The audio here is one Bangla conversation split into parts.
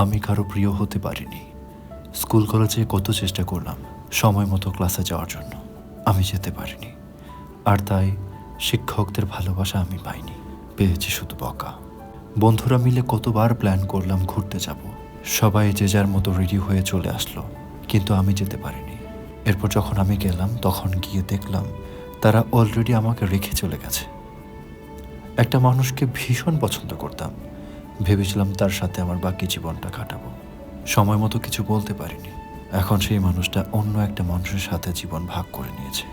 আমি কারও প্রিয় হতে পারিনি। স্কুল, কলেজে কত চেষ্টা করলাম সময় মতো ক্লাসে যাওয়ার জন্য। আমি যেতে পারিনি। আর তাই শিক্ষকদের ভালোবাসা আমি পাইনি। পেয়েছি শুধু বকা। বন্ধুরা মিলে কতবার প্ল্যান করলাম ঘুরতে যাব। সবাই যে যার মতো রেডি হয়ে চলে আসলো। কিন্তু আমি যেতে পারিনি। এরপর যখন আমি গেলাম, তখন গিয়ে দেখলাম তারা অলরেডি আমাকে রেখে চলে গেছে। একটা মানুষকে ভীষণ পছন্দ করতাম। ভেবেছিলাম তার সাথে আমার বাকি জীবনটা কাটাবো। সময় মতো কিছু বলতে পারিনি। এখন সেই মানুষটা অন্য একটা মানুষের সাথে জীবন ভাগ করে নিয়েছে।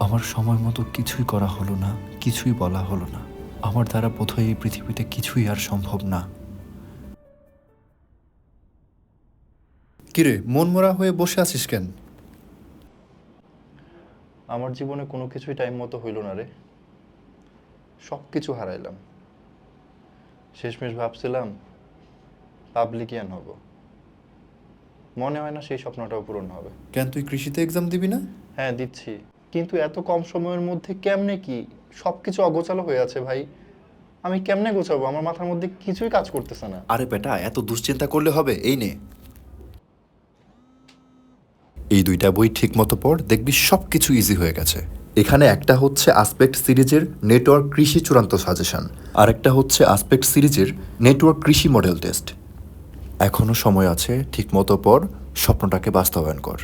আমার সময় মতো কিছুই করা হলো না কিছুই বলা হলো না। আমার দ্বারা বোধহয় এই পৃথিবীতে কিছুই আর সম্ভব না। কিরে মন মরা হয়ে বসে আছিস কেন? আমার জীবনে কোনো কিছুই টাইম মতো হইল না রে। সব কিছু হারাইলাম। শেষমেশ ভাবছিলাম পাবলিকিয়ান হব। মনে হয় না সেই স্বপ্নটাও পূরণ হবে। কেন তুই কৃষিতে এক্সাম দিবি না? হ্যাঁ দিচ্ছি। কিন্তু এত কম সময়ের মধ্যে কেমনে কি? সব কিছু অগোছালো হয়ে আছে ভাই। আমি কেমনে গোছাবো? আমার মাথার মধ্যে কিছুই কাজ করতেছে না। আরে বেটা এত দুশ্চিন্তা করলে হবে? এই নে। এই দুইটা বই ঠিক মতো পড় দেখবি সব কিছু ইজি হয়ে গেছে। এখানে একটা হচ্ছে আসপেক্ট সিরিজের নেটওয়ার্ক কৃষি চূড়ান্ত সাজেশন আর একটা হচ্ছে আসপেক্ট সিরিজের নেটওয়ার্ক কৃষি মডেল টেস্ট এখনও সময় আছে, ঠিকমতো পর স্বপ্নটাকে বাস্তবায়ন কর।